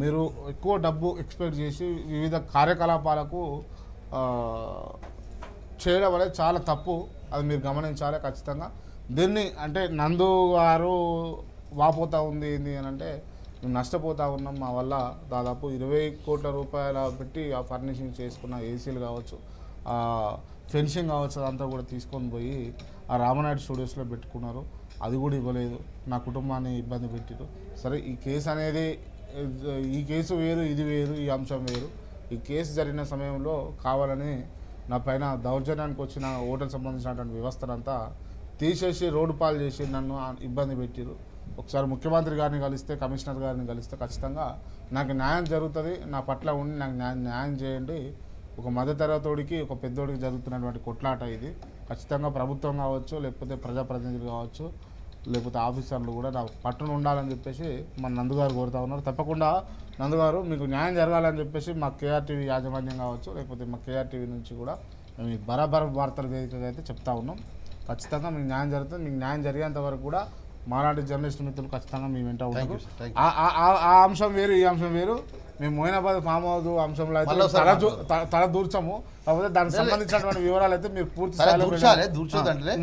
మీరు ఎక్కువ డబ్బు ఎక్స్పెక్ట్ చేసి వివిధ కార్యకలాపాలకు చేయడం అనేది చాలా తప్పు. అది మీరు గమనించాలి ఖచ్చితంగా. దీన్ని అంటే నందు గారు వాపోతా ఉంది ఏంది అని అంటే మేము నష్టపోతా ఉన్నాం. మా వల్ల దాదాపు ఇరవై కోట్ల రూపాయల పెట్టి ఆ ఫర్నిషింగ్ చేసుకున్న ఏసీలు కావచ్చు ఫెన్సింగ్ కావచ్చు అదంతా కూడా తీసుకొని పోయి ఆ రామనాయుడు స్టూడియోస్లో పెట్టుకున్నారు. అది కూడా ఇవ్వలేదు. నా కుటుంబాన్ని ఇబ్బంది పెట్టారు. సరే ఈ కేసు అనేది ఈ కేసు వేరు ఇది వేరు ఈ అంశం వేరు. ఈ కేసు జరిగిన సమయంలో కావాలని నా పైన దౌర్జన్యానికి వచ్చిన ఓటర్కి సంబంధించినటువంటి వ్యవస్థనంతా తీసేసి రోడ్డు పాలు చేసి నన్ను ఇబ్బంది పెట్టారు ఒకసారి ముఖ్యమంత్రి గారిని కలిస్తే కమిషనర్ గారిని కలిస్తే ఖచ్చితంగా నాకు న్యాయం జరుగుతుంది. నా పట్ల ఉండి నాకు న్యాయం న్యాయం చేయండి. ఒక మధ్యతరగతోడికి ఒక పెద్దోడికి జరుగుతున్నటువంటి కొట్లాట ఇది. ఖచ్చితంగా ప్రభుత్వం కావచ్చు లేకపోతే ప్రజాప్రతినిధులు కావచ్చు. లేకపోతే ఆఫీసర్లు కూడా నా పట్టున ఉండాలని చెప్పేసి మన నందుగారు కోరుతా ఉన్నారు. తప్పకుండా నందుగారు మీకు న్యాయం జరగాలని చెప్పేసి మా కేఆర్టీవీ యాజమాన్యం కావచ్చు లేకపోతే మా కేఆర్టీవీ నుంచి కూడా మేము బరాబర్ వార్తల వేదికగా అయితే చెప్తా ఉన్నాం. ఖచ్చితంగా మీకు న్యాయం జరుగుతుంది. మీకు న్యాయం జరిగేంత వరకు కూడా మాలాంటి జర్నలిస్ట్ మిత్రులు ఖచ్చితంగా మీ వెంట. Thank ఆ- అంశం వేరు ఈ అంశం వేరు. మేము మోయినాబాద్ ఫామ్ హౌస్ అంశంలో అయితే తల తల దూర్చము. కాకపోతే దానికి సంబంధించినటువంటి వివరాలు అయితే మీరు పూర్తి దూర్చాలే. దూర్చోదంటే.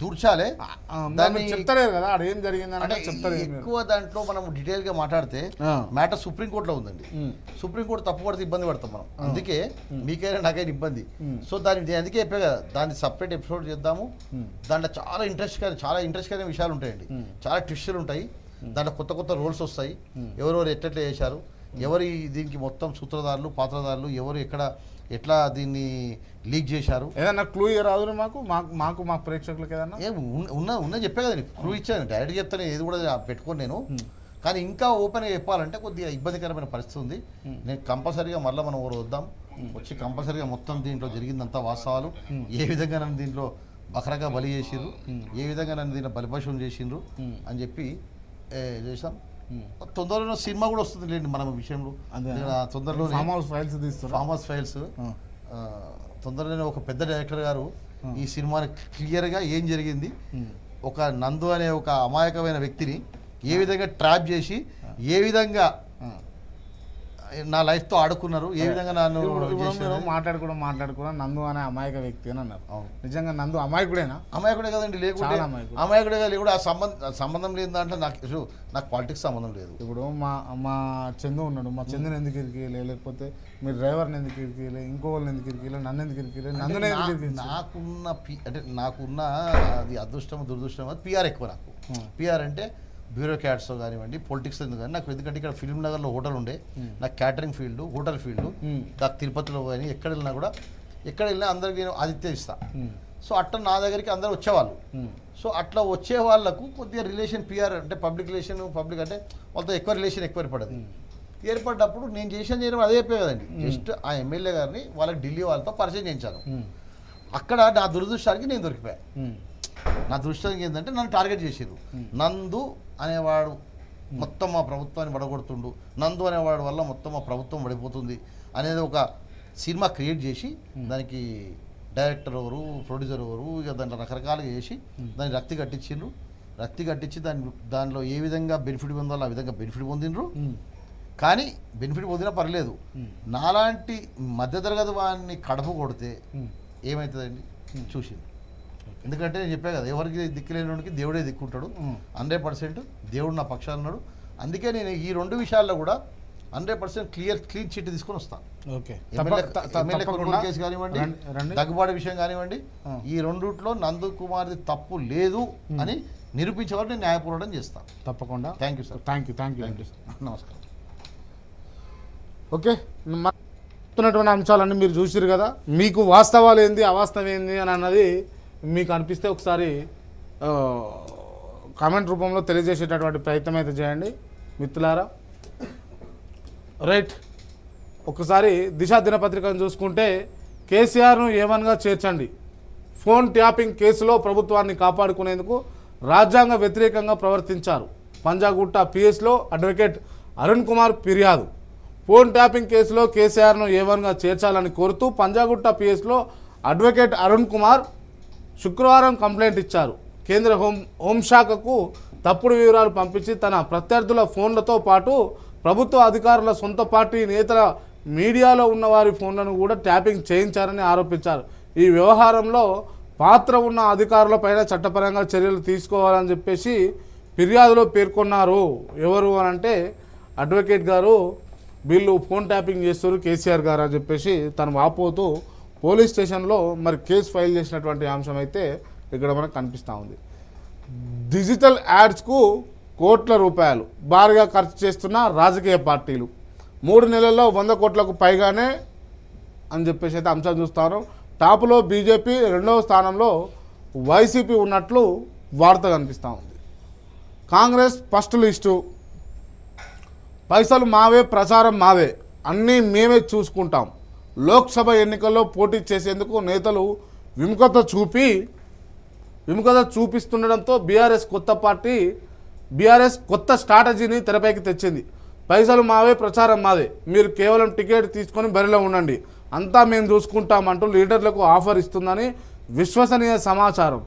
దూర్చాలే. దాన్ని చెప్తలేరు కదా ఏం. ఎక్కువ దాంట్లో మనం డీటెయిల్గా మాట్లాడితే. మ్యాటర్ సుప్రీంకోర్టులో ఉందండి. సుప్రీంకోర్టు తప్పు పడితే ఇబ్బంది పడతాం మనం. అందుకే మీకైనా నాకైనా ఇబ్బంది. సో దాని అందుకే చెప్పే కదా దాన్ని సపరేట్ ఎపిసోడ్ చేద్దాము. దాంట్లో చాలా ఇంట్రెస్ట్ చాలా ఇంట్రెస్ట్ అయిన విషయాలు ఉంటాయండి. చాలా ట్విస్టులు ఉంటాయి. దాంట్లో కొత్త కొత్త రోల్స్ వస్తాయి. ఎవరెవరు ఎట్లెట్లా చేశారు? ఎవరి దీనికి మొత్తం సూత్రధారులు పాత్రధారులు ఎవరు ఎక్కడ ఎట్లా దీన్ని లీక్ చేశారు? ఏదన్నా క్లూ రాదు మాకు? మాకు మాకు మా ప్రేక్షకులకు ఏదన్నా? ఏ ఉన్న- ఉన్న చెప్పే కదా క్లూ ఇచ్చాను డైరెక్ట్ చెప్తాను ఏది కూడా పెట్టుకోను నేను. కానీ ఇంకా ఓపెన్గా చెప్పాలంటే కొద్దిగా ఇబ్బందికరమైన పరిస్థితి ఉంది. నేను కంపల్సరీగా మళ్ళీ మనం ఊరు వద్దాం. వచ్చి కంపల్సరీగా మొత్తం దీంట్లో జరిగిందంతా వాస్తవాలు. ఏ విధంగా నన్ను దీంట్లో బకరగా బలి చేసిండ్రు? ఏ విధంగా నన్ను దీంట్లో బలిపశువులు చేసిండ్రు? అని చెప్పి చేసాం తొందరలో సినిమా కూడా వస్తుంది లేండి మన విషయంలో. తొందరలో ఫామ్ హౌస్ ఫైల్స్ తీస్తున్నా ఫామ్ హౌస్ ఫైల్స్ తొందరలోనే ఒక పెద్ద డైరెక్టర్ గారు ఈ సినిమాని క్లియర్గా ఏం జరిగింది? ఒక నందు అనే ఒక అమాయకమైన వ్యక్తిని ఏ విధంగా ట్రాప్ చేసి ఏ విధంగా నా లైఫ్తో ఆడుకున్నారు. ఏ విధంగా నన్ను మాట్లాడుకోవడం మాట్లాడుకోవడం నందు అనే అమాయక వ్యక్తి అని అన్నారు. నిజంగా నందు అమాయకుడేనా? అమాయకుడే కదండి చాలా అమాయకుడు. అమాయకుడే కదా లేకుండా ఆ సంబంధం సంబంధం లేని దాంట్లో నాకు నాకు పాలిటిక్స్ సంబంధం లేదు. ఇప్పుడు మా మా చందు ఉన్నాడు. మా చందుని ఎందుకు ఇరికిలే లేకపోతే మీ డ్రైవర్ని ఎందుకు ఇరికిలే ఇంకోళ్ళని ఎందుకు ఇరికిలే నన్ను ఎందుకు ఇరికిలే నన్నునే ఎందుకు నా- ఇరికిలే నాకున్న పి అంటే నాకున్న అది అదృష్టం దురదృష్టం అది పిఆర్ ఎక్కువ నాకు. పిఆర్ అంటే బ్యూరోక్రాట్స్ కానివ్వండి పొలిటిక్స్ కానీ నాకు ఎందుకంటే ఇక్కడ ఫిల్మ్ నగర్లో హోటల్ ఉండే నాకు క్యాటరింగ్ ఫీల్డ్ హోటల్ ఫీల్డ్. నాకు తిరుపతిలో కానీ ఎక్కడ వెళ్ళినా కూడా ఎక్కడ వెళ్ళినా అందరికి నేను ఆతిథ్యం ఇస్తా ఉమ్. సో అట్లా నా దగ్గరికి అందరు వచ్చేవాళ్ళు. సో అట్లా వచ్చే వాళ్ళకు కొద్దిగా రిలేషన్ పిఆర్ అంటే పబ్లిక్ రిలేషన్ పబ్లిక్ అంటే వాళ్ళతో ఎక్కువ రిలేషన్ ఎక్కువ ఏర్పడదు ఏర్పడ్డప్పుడు నేను చేసిన చేయడం అదే చెప్పే కదండి జస్ట్ ఆ ఎమ్మెల్యే గారిని వాళ్ళకి ఢిల్లీ వాళ్ళతో పరిచయం చేయించాను. అక్కడ నా దురదృష్టానికి నేను దొరికిపోయా ఉమ్. నా దృష్టానికి ఏంటంటే నన్ను టార్గెట్ చేసారు నందు అనేవాడు మొత్తం మా ప్రభుత్వాన్ని పడగొడుతుండు నందు అనేవాడు వల్ల మొత్తం మా ప్రభుత్వం పడిపోతుంది అనేది ఒక సినిమా క్రియేట్ చేసి దానికి డైరెక్టర్ ఎవరు ప్రొడ్యూసర్ ఎవరు ఇక దాంట్లో రకరకాలుగా చేసి దాన్ని రక్తి కట్టించిండ్రు. రక్తి కట్టించి దాని దానిలో ఏ విధంగా బెనిఫిట్ పొందాలో ఆ విధంగా బెనిఫిట్ పొందిండ్రు. కానీ బెనిఫిట్ పొందినా పర్లేదు. నాలాంటి మధ్యతరగతి వాడిని కడప కొడితే. ఏమవుతుందండి చూసింది ఎందుకంటే నేను చెప్పా కదా ఎవరికి దిక్కులేనివాడికి దేవుడే దిక్కుంటాడు. హండ్రెడ్ పర్సెంట్ దేవుడు నా పక్షాన ఉన్నాడు. అందుకే నేను ఈ రెండు విషయాల్లో కూడా hundred percent clear clean chit తీసుకొని వస్తాను కేసు కానివ్వండి దగ్గుబాటు విషయం కానివ్వండి. ఈ రెండిట్లో నందు కుమార్ది తప్పు లేదు అని నిరూపించే వరకు నేను న్యాయపోరాటం చేస్తాను తప్పకుండా. Thank you sir thank you thank you నమస్కారం. ఓకే. చెప్తున్నటువంటి అంశాలన్నీ మీరు చూసిరు కదా. మీకు వాస్తవాలు ఏంది అవాస్తవం ఏంది అని అన్నది మీకు అనిపిస్తే ఒకసారి కామెంట్ రూపంలో తెలియజేసేటటువంటి ప్రయత్నం అయితే చేయండి. మిత్రులారా రైట్. ఒకసారి దిశ దినపత్రికను చూసుకుంటే కేసీఆర్ను ఏవన్గా చేర్చండి. ఫోన్ ట్యాపింగ్ కేసులో ప్రభుత్వాన్ని కాపాడుకునేందుకు రాజ్యాంగ వ్యతిరేకంగా ప్రవర్తించారు. పంజాగుట్ట పిఎస్లో అడ్వకేట్ అరుణ్ కుమార్ ఫిర్యాదు. ఫోన్ ట్యాపింగ్ కేసులో కేసీఆర్ను ఏవన్గా చేర్చాలని కోరుతూ పంజాగుట్ట పిఎస్లో అడ్వకేట్ అరుణ్ కుమార్ శుక్రవారం కంప్లైంట్ ఇచ్చారు. కేంద్ర హోం హోంశాఖకు తప్పుడు వివరాలు పంపించి తన ప్రత్యర్థుల ఫోన్లతో పాటు ప్రభుత్వ అధికారుల సొంత పార్టీ నేతల మీడియాలో ఉన్న వారి ఫోన్లను కూడా ట్యాపింగ్ చేయించారని ఆరోపించారు. ఈ వ్యవహారంలో పాత్ర ఉన్న అధికారులపైన చట్టపరంగా చర్యలు తీసుకోవాలని చెప్పేసి ఫిర్యాదులో పేర్కొన్నారు. ఎవరు అని అంటే అడ్వకేట్ గారు వీళ్ళు ఫోన్ ట్యాపింగ్ చేస్తారు కేసీఆర్ గారు అని చెప్పేసి తను వాపోతూ పోలీస్ స్టేషన్లో మరి కేసు ఫైల్ చేసినటువంటి అంశం అయితే ఇక్కడ మనకు కనిపిస్తూ ఉంది. డిజిటల్ యాడ్స్కు కోట్ల రూపాయలు భారీగా ఖర్చు చేస్తున్న రాజకీయ పార్టీలు. మూడు నెలల్లో వంద కోట్లకు పైగానే అని చెప్పేసి అయితే అంశం చూస్తాను టాప్లో బీజేపీ రెండవ స్థానంలో వైసీపీ ఉన్నట్లు వార్త కనిపిస్తూ ఉంది. Congress first list. పైసలు మావే ప్రచారం మావే. అన్నీ మేమే చూసుకుంటాం. లోక్సభ ఎన్నికల్లో పోటీ చేసేందుకు నేతలు విముఖత చూపి విముఖత చూపిస్తుండడంతో బీఆర్ఎస్ కొత్త పార్టీ బీఆర్ఎస్ కొత్త స్ట్రాటజీని తెరపైకి తెచ్చింది. పైసలు మావే ప్రచారం మాదే. మీరు కేవలం టికెట్ తీసుకొని బరిలో ఉండండి. అంతా మేము చూసుకుంటామంటూ లీడర్లకు ఆఫర్ ఇస్తుందని విశ్వసనీయ సమాచారం.